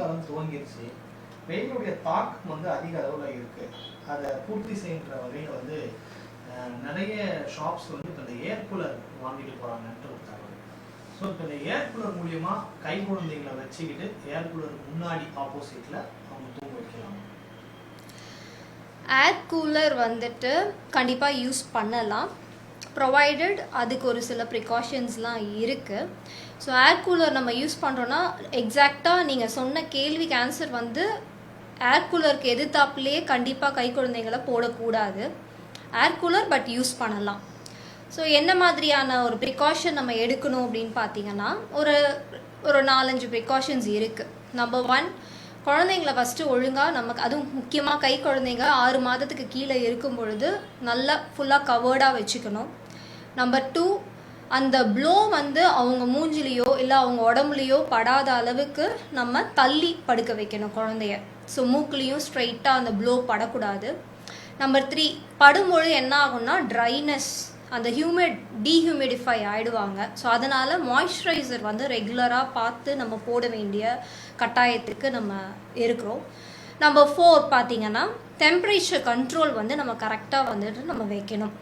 காலம் துவங்கிருச்சு. வெயிலுடைய தாக்கம் வந்து அதிக அளவில் இருக்கு. அதை பூர்த்தி செய்கின்ற வகையில் வந்து நிறைய ஷாப்ஸ் வந்து இப்போ இந்த ஏர் கூலர் வாங்கிட்டு போகிறாங்கன்ட்டு ஒரு தகவல். ஸோ இப்போ இந்த ஏர் கூலர் மூலியமா கை குழந்தைகளை வச்சுக்கிட்டு ஏர் கூலர் முன்னாடி ஆப்போசிட்ல அவங்க தூங்க வைக்கலாம். ஏர் கூலர் வந்துட்டு கண்டிப்பாக யூஸ் பண்ணலாம். ப்ரொவைடட் அதுக்கு ஒரு சில ப்ரிகாஷன்ஸ்லாம் இருக்குது ஸோ ஏர் கூலர் நம்ம யூஸ் பண்ணுறோன்னா எக்ஸாக்டாக நீங்கள் சொன்ன கேள்விக்கு ஆன்சர் வந்து ஏர் கூலருக்கு எதிர்த்தாப்புலேயே கண்டிப்பாக கை குழந்தைங்களை போடக்கூடாது. ஏர் கூலர் பட் யூஸ் பண்ணலாம். ஸோ என்ன மாதிரியான ஒரு ப்ரிகாஷன் நம்ம எடுக்கணும் அப்படின்னு பார்த்தீங்கன்னா ஒரு ஒரு நாலஞ்சு ப்ரிகாஷன்ஸ் இருக்குது நம்பர் ஒன் குழந்தைங்கள ஃபஸ்ட்டு ஒழுங்காக நமக்கு அதுவும் முக்கியமாக கை குழந்தைங்க ஆறு மாதத்துக்கு கீழே இருக்கும் பொழுது நல்லா ஃபுல்லாக கவர்டாக வச்சுக்கணும். நம்பர் டூ அந்த ப்ளோ வந்து அவங்க மூஞ்சிலேயோ இல்லை அவங்க உடம்புலையோ படாத அளவுக்கு நம்ம தள்ளி படுக்க வைக்கணும் குழந்தைய. ஸோ மூக்குலேயும் ஸ்ட்ரைட்டாக அந்த ப்ளோ படக்கூடாது. நம்பர் த்ரீ படும்பொழுது என்ன ஆகும்னா ட்ரைனஸ் அந்த ஹியூமிட் டீஹியூமிடிஃபை ஆகிடுவாங்க ஸோ அதனால் மாய்ஸ்சரைசர் வந்து ரெகுலராக பார்த்து நம்ம போட வேண்டிய கட்டாயத்துக்கு நம்ம இருக்கிறோம். நம்பர் ஃபோர் பார்த்தீங்கன்னா டெம்பரேச்சர் கண்ட்ரோல் வந்து நம்ம கரெக்டாக வந்துட்டு நம்ம வைக்கணும்.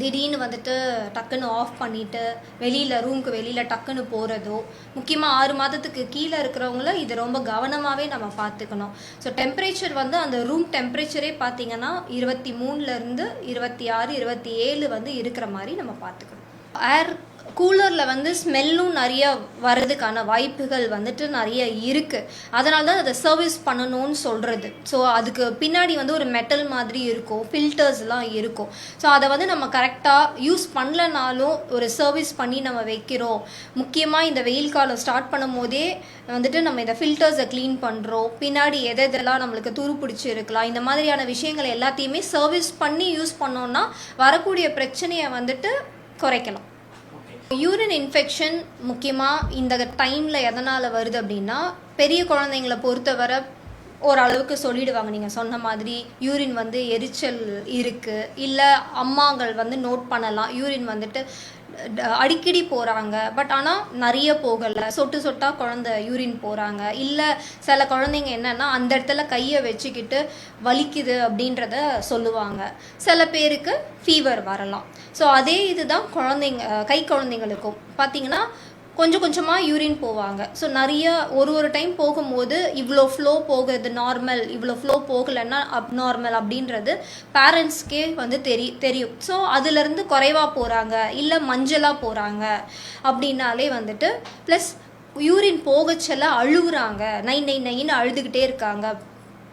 திடீர்னு வந்துட்டு டக்குன்னு ஆஃப் பண்ணிட்டு வெளியில் ரூமுக்கு வெளியில் டக்குன்னு போகிறதோ முக்கியமாக ஆறு மாதத்துக்கு கீழே இருக்கிறவங்கள இது ரொம்ப கவனமாகவே நம்ம பார்த்துக்கணும். ஸோ டெம்பரேச்சர் வந்து அந்த ரூம் டெம்பரேச்சரே பார்த்தீங்கன்னா இருபத்தி மூணுலேருந்து இருபத்தி ஆறு இருபத்தி ஏழு வந்து இருக்கிற மாதிரி நம்ம பார்த்துக்கணும். ஏர் கூலரில் வந்து ஸ்மெல்லும் நிறைய வர்றதுக்கான வாய்ப்புகள் வந்துட்டு நிறைய இருக்குது அதனால தான் அதை சர்வீஸ் பண்ணணும்னு சொல்கிறது ஸோ அதுக்கு பின்னாடி வந்து ஒரு மெட்டல் மாதிரி இருக்கும் ஃபில்டர்ஸ்லாம் இருக்கும். ஸோ அதை வந்து நம்ம கரெக்டாக யூஸ் பண்ணலனாலும் ஒரு சர்வீஸ் பண்ணி நம்ம வைக்கிறோம். முக்கியமாக இந்த வெயில் காலம் ஸ்டார்ட் பண்ணும் போதே வந்துட்டு நம்ம இந்த ஃபில்டர்ஸை க்ளீன் பண்ணுறோம் பின்னாடி எதை எதெல்லாம் நம்மளுக்கு துரு பிடிச்சி இருக்கலாம். இந்த மாதிரியான விஷயங்கள் எல்லாத்தையுமே சர்வீஸ் பண்ணி யூஸ் பண்ணோன்னா வரக்கூடிய பிரச்சனையை வந்துட்டு குறைக்கலாம். யூரின் இன்ஃபெக்ஷன் முக்கியமாக இந்த டைமில் எதனால் வருது அப்படின்னா பெரிய குழந்தைங்களை பொறுத்தவரை ஓரளவுக்கு சொல்லிடுவாங்க. நீங்கள் சொன்ன மாதிரி யூரின் வந்து எரிச்சல் இருக்குது இல்லை அம்மாங்கள் வந்து நோட் பண்ணலாம். யூரின் வந்துட்டு அடிக்கடி போகிறாங்க பட் ஆனால் நிறைய போகலை. சொட்டு சொட்டாக குழந்த யூரின் போகிறாங்க இல்லை சில குழந்தைங்க என்னன்னா அந்த இடத்துல கையை வச்சுக்கிட்டு வலிக்குது அப்படின்றத சொல்லுவாங்க. சில பேருக்கு ஃபீவர் வரலாம். ஸோ அதே இதுதான் குழந்தைங்க கை குழந்தைங்களுக்கும் பார்த்தீங்கன்னா கொஞ்சம் கொஞ்சமாக யூரின் போவாங்க. ஸோ நிறைய ஒரு ஒரு டைம் போகும்போது இவ்வளோ ஃப்ளோ போகிறது நார்மல் இவ்வளோ ஃப்ளோ போகலைன்னா அப்நார்மல் அப்படின்றது பேரண்ட்ஸ்க்கே வந்து தெரி தெரியும். ஸோ அதுலேருந்து குறைவாக போகிறாங்க இல்லை மஞ்சளாக போகிறாங்க அப்படின்னாலே வந்துட்டு ப்ளஸ் யூரின் போகச்செல்லாம் அழுகுறாங்க. நை நை நைன்னு அழுதுகிட்டே இருக்காங்க.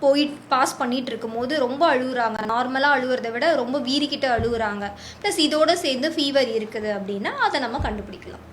போய் பாஸ் பண்ணிட்டு இருக்கும்போது ரொம்ப அழுகுறாங்க. நார்மலாக அழுகுறத விட ரொம்ப வீறிக்கிட்டு அழுகுறாங்க. ப்ளஸ் இதோடு சேர்ந்து ஃபீவர் இருக்குது அப்படின்னா அதை நம்ம கண்டுபிடிக்கலாம்.